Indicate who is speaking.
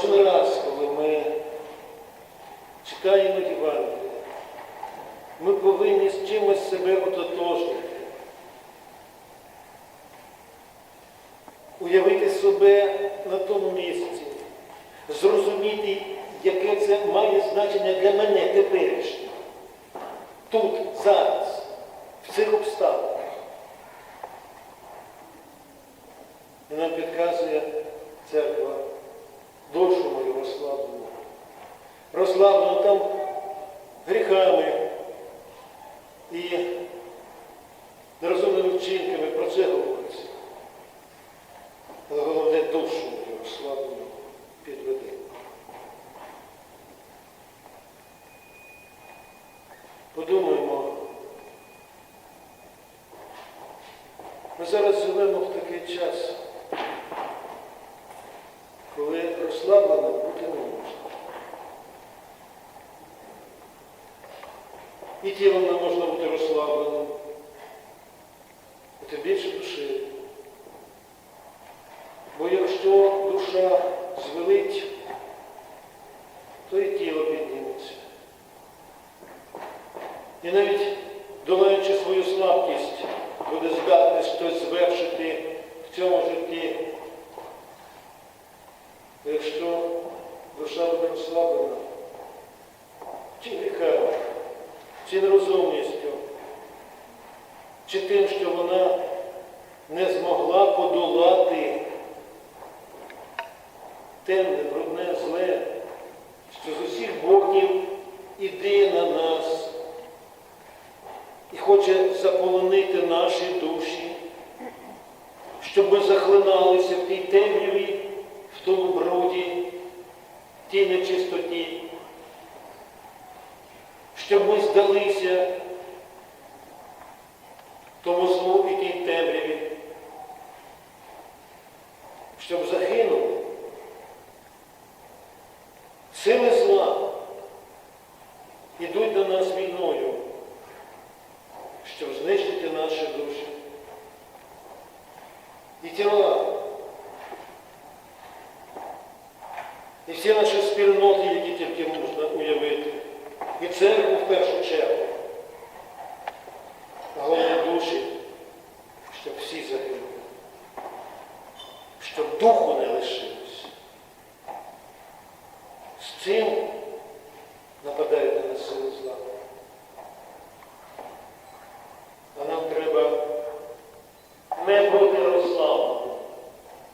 Speaker 1: Кожен раз, коли ми читаємо Євангелія, ми повинні з чимось себе ототожнити. Уявити себе на тому місці, зрозуміти, яке це має значення для мене теперішнього. Тут, зараз, Розслаблену там гріхами і нерозумними вчинками про це говориться. Але головне душу мою розслаблену підведе. Подумаємо, ми зараз живемо в такий час, коли розслаблено бути не можна. І тілом не можна бути розслабленим, і тим більше душі. Бо якщо душа звелить, то і тіло підніметься. І навіть долаючи свою слабкість, буде здатний щось звершити в цьому житті. Якщо душа буде розслаблена, чи гріхами, чи нерозумністю, чи тим, що вона не змогла подолати темне, брудне, зле, що з усіх боків іде на нас і хоче заполонити наші душі, щоб ми захлиналися в тій темряві, в тому бруді, в тій нечистоті, щоб ми здалися тому злу і тій темряві, щоб загинули. Сили зла ідуть до нас війною, щоб знищити наші душі. І тіла, і всі наші спільноти, які тільки можна уявити, і церкву в першу чергу. Головне душі, щоб всі загинули, щоб духу не лишилось. З цим нападають на нас сили зла.